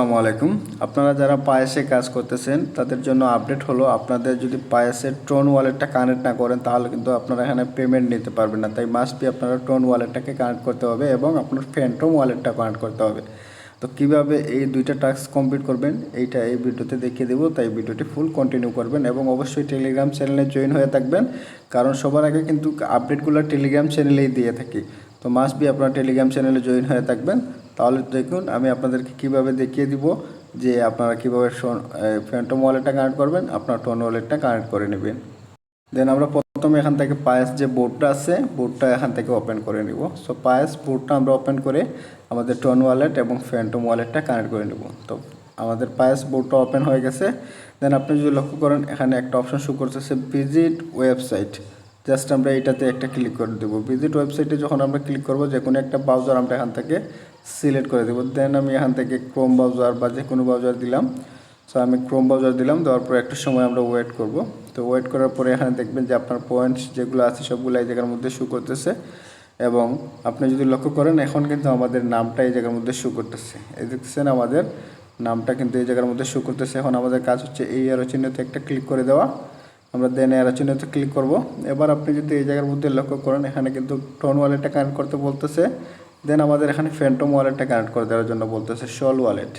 আসসালামু আলাইকুম। আপনারা যারা পায়েসে কাজ করতেছেন, তাদের জন্য আপডেট হলো, আপনাদের যদি পায়েসের টোন ওয়ালেটটা কানেক্ট না করেন, তাহলে কিন্তু আপনারা এখানে পেমেন্ট নিতে পারবেন না। তাই মাস্ট বি আপনারা টোন ওয়ালেটটাকে কানেক্ট করতে হবে এবং আপনার ফ্যান্টম ওয়ালেটটা কানেক্ট করতে হবে। তো কীভাবে এই দুইটা টাস্ক কমপ্লিট করবেন, এইটা এই ভিডিওতে দেখিয়ে দেবো। তাই ভিডিওটি ফুল কন্টিনিউ করবেন এবং অবশ্যই টেলিগ্রাম চ্যানেলে জয়েন হয়ে থাকবেন। কারণ সবার আগে কিন্তু আপডেটগুলো টেলিগ্রাম চ্যানেলেই দিয়ে থাকি। তো মাস্ট বি আপনারা টেলিগ্রাম চ্যানেলে জয়েন হয়ে থাকবেন। তাহলে দেখুন, আমি আপনাদেরকে কীভাবে দেখিয়ে দিব যে আপনারা কীভাবে ফ্যান্টম ওয়ালেটটা কানেক্ট করবেন, আপনার টোন ওয়ালেটটা কানেক্ট করে নেবেন। দেন আমরা প্রথমে এখান থেকে পায়েস যে বোর্ডটা আছে বোর্ডটা এখান থেকে ওপেন করে নিব। সো পায়েস বোর্ডটা আমরা ওপেন করে আমাদের টোন ওয়ালেট এবং ফ্যান্টম ওয়ালেটটা কানেক্ট করে নেব। তো, আমাদের পায়েস বোর্ডটা ওপেন হয়ে গেছে। দেন আপনি যদি লক্ষ্য করেন, এখানে একটা অপশন শো করতেছে ভিজিট ওয়েবসাইট জাস্ট আমরা এটাতে একটা ক্লিক করে দেবো। ভিজিট ওয়েবসাইটে যখন আমরা ক্লিক করব যে কোনো একটা ব্রাউজার আমরা এখান থেকে সিলেক্ট করে দেবো। দেন আমি এখান থেকে ক্রোম ব্রাউজার বা যে কোনো ব্রাউজার দিলাম। সো আমি ক্রোম ব্রাউজার দিলাম, দেওয়ার পর একটা সময় আমরা ওয়েট করব। তো ওয়েট করার পরে এখানে দেখবেন যে আপনার পয়েন্টস যেগুলো আছে সবগুলো এই জায়গার মধ্যে শু করতেছে। এবং আপনি যদি লক্ষ্য করেন, এখন কিন্তু আমাদের নামটা এই জায়গার মধ্যে শু করতেছে। এই দেখতেছেন আমাদের নামটা কিন্তু এই জায়গার মধ্যে শু করতেছে। এখন আমাদের কাজ হচ্ছে এই এরো চিহ্নতে একটা ক্লিক করে দেওয়া। আমরা দেন এরো চিহ্নতে ক্লিক করব। এবার আপনি যদি এই জায়গার মধ্যে লক্ষ্য করেন, এখানে কিন্তু টোন ওয়ালেটটা কানেক্ট করতে বলতেছে। দেন আমাদের এখানে ফ্যান্টম ওয়ালেটটা কানেক্ট করে দেওয়ার জন্য বলতেছে শল ওয়ালেট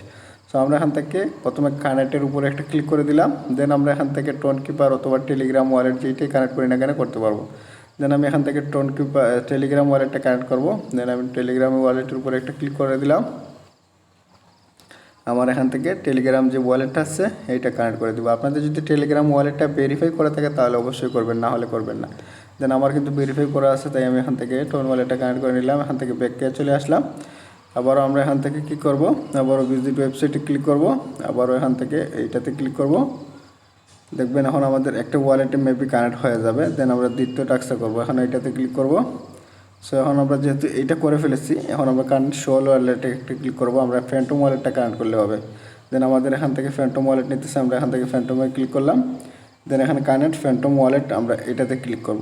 সো আমরা এখান থেকে প্রথমে কানেক্টের উপরে একটা ক্লিক করে দিলাম। দেন আমরা এখান থেকে টোন কিপার অথবা টেলিগ্রাম ওয়ালেট যেইটাই কানেক্ট করি না কেন করতে পারব। দেন আমি এখান থেকে টোন কিপার টেলিগ্রাম ওয়ালেটটা কানেক্ট করব। দেন আমি টেলিগ্রাম ওয়ালেটের উপরে একটা ক্লিক করে দিলাম। আমার এখান থেকে টেলিগ্রাম যে ওয়ালেটটা আছে, এইটা কানেক্ট করে দেবো। আপনাদের যদি টেলিগ্রাম ওয়ালেটটা ভেরিফাই করে থাকে, তাহলে অবশ্যই করবেন, না হলে করবেন না। দেন আমার কিন্তু ভেরিফাই করা আছে, তাই আমি এখান থেকে টোন ওয়ালেটটা কানেক্ট করে নিলাম, এখান থেকে ব্যাককে চলে আসলাম। আবারও আমরা এখান থেকে কি করব? আবারও ভিজিট ওয়েবসাইটে ক্লিক করব। আবারও এখান থেকে এইটাতে ক্লিক করব। দেখবেন এখন আমাদের একটা ওয়ালেটে মেবি কানেক্ট হয়ে যাবে। দেন আমরা দ্বিতীয় টাক্সটা করব। এখন এইটাতে ক্লিক করব। সো এখন আমরা যেহেতু এইটা করে ফেলেছি, এখন আমরা কারেন্ট শোল ওয়ালেটে একটা ক্লিক করব, আমরা ফ্যান্টম ওয়ালেটটা কানেক্ট করলে হবে। দেন আমাদের এখান থেকে ফ্যান্টম ওয়ালেট নিতেছে, আমরা এখান থেকে ফ্যান্টমে ক্লিক করলাম। দেন এখানে কানেক্ট ফ্যান্টম ওয়ালেট আমরা এটাতে ক্লিক করব।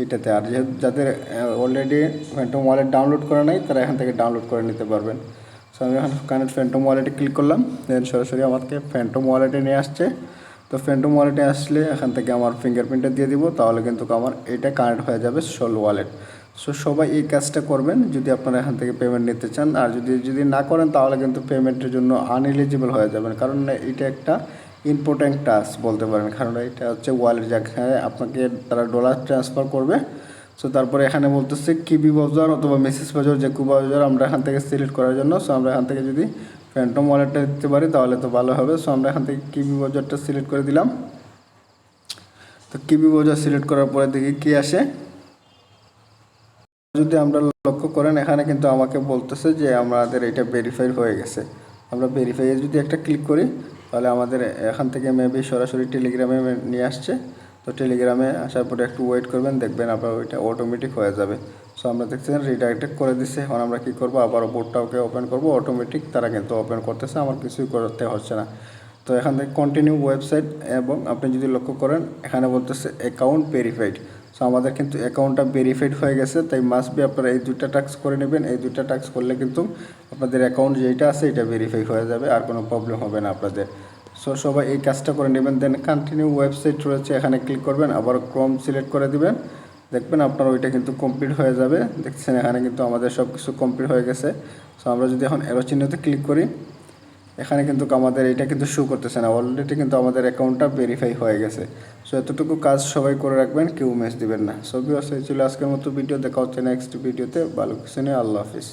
এইটাতে, আর যেহেতু যাদের অলরেডি ফ্যান্টম ওয়ালেট ডাউনলোড করা নাই, তারা এখান থেকে ডাউনলোড করে নিতে পারবেন। সো আমি এখন কানেক্ট ফ্যান্টম ওয়ালেটে ক্লিক করলাম। দেন সরাসরি আমাকে ফ্যান্টম ওয়ালেটে নিয়ে আসছে। তো ফ্যান্টম ওয়ালেটে আসলে এখান থেকে আমার ফিঙ্গারপ্রিন্টটা দিয়ে দিব, তাহলে কিন্তু আমার এটা কানেক্ট হয়ে যাবে সোল ওয়ালেট সো সবাই এই কাজটা করবেন যদি আপনারা এখান থেকে পেমেন্ট নিতে চান। আর যদি যদি না করেন, তাহলে কিন্তু পেমেন্টের জন্য আনএলিজিবল হয়ে যাবেন। কারণ এটা একটা ইম্পর্ট্যান্ট টাস্ক বলতে পারেন। কারণ এটা হচ্ছে ওয়ালেট যেখানে আপনাকে তারা ডলার ট্রান্সফার করবে। সো তারপরে এখানে বলতেছে কিবি বাজার অথবা মেসেজ বাজার যে বাজার আমরা এখান থেকে সিলেক্ট করার জন্য। সো আমরা এখান থেকে যদি ফ্যান্টম ওয়ালেটটা দিতে পারি, তাহলে তো ভালো হবে। সো আমরা এখান থেকে কিবি বাজারটা সিলেক্ট করে দিলাম। তো কিবি বাজার সিলেক্ট করার পরে দেখি কী আসে। যদি আমরা লক্ষ্য করেন, এখানে কিন্তু আমাকে বলতেছে যে আমাদের এটা ভেরিফাই হয়ে গেছে। আমরা ভেরিফাইয়ে যদি একটা ক্লিক করি, তাহলে আমাদের এখান থেকে মেবি সরাসরি টেলিগ্রামে নিয়ে আসছে। তো টেলিগ্রামে আসার পরে একটু ওয়েট করবেন, দেখবেন আপনার ওইটা অটোমেটিক হয়ে যাবে। সো আমরা দেখছেন রিডাইরেক্ট করে দিচ্ছে এখন আমরা কী করব? আবার বোর্ডটাকে ওপেন করব। অটোমেটিক তারা কিন্তু ওপেন করতেছে। আমার কিছুই করতে হচ্ছে না। তো এখান থেকে কন্টিনিউ ওয়েবসাইট এবং আপনি যদি লক্ষ্য করেন, এখানে বলতেছে অ্যাকাউন্ট ভেরিফাইড সো আমাদের কিন্তু অ্যাকাউন্টটা ভেরিফাইড হয়ে গেছে, তাই মাস্ট বি আপনারা এই দুইটা টাক্স করে নেবেন। এই দুইটা টাক্স করলে কিন্তু আপনাদের অ্যাকাউন্ট যেটা আছে, এটা ভেরিফাই হয়ে যাবে, আর কোনো প্রবলেম হবে না আপনাদের। সো সবাই এই কাজটা করে নেবেন। দেন কন্টিনিউ ওয়েবসাইট রয়েছে, এখানে ক্লিক করবেন, আবার ক্রোম সিলেক্ট করে দিবেন। দেখবেন আপনার ওইটা কিন্তু কমপ্লিট হয়ে যাবে। দেখছেন, এখানে কিন্তু আমাদের সব কিছু কমপ্লিট হয়ে গেছে। সো আমরা যদি এখন এরো চিহ্নতে ক্লিক করি এখানে কিন্তু আমাদের এটা কিন্তু শো করতেছে না। অলরেডি কিন্তু আমাদের অ্যাকাউন্টটা ভেরিফাই হয়ে গেছে। সো এতটুকু কাজ সবাই করে রাখবেন, কেউ মেস দিবেন না। সবই ছিল আজকের মতো ভিডিও দেখা হচ্ছে নেক্সট ভিডিওতে ভালো কিছু নিয়ে আল্লাহ হাফিজ।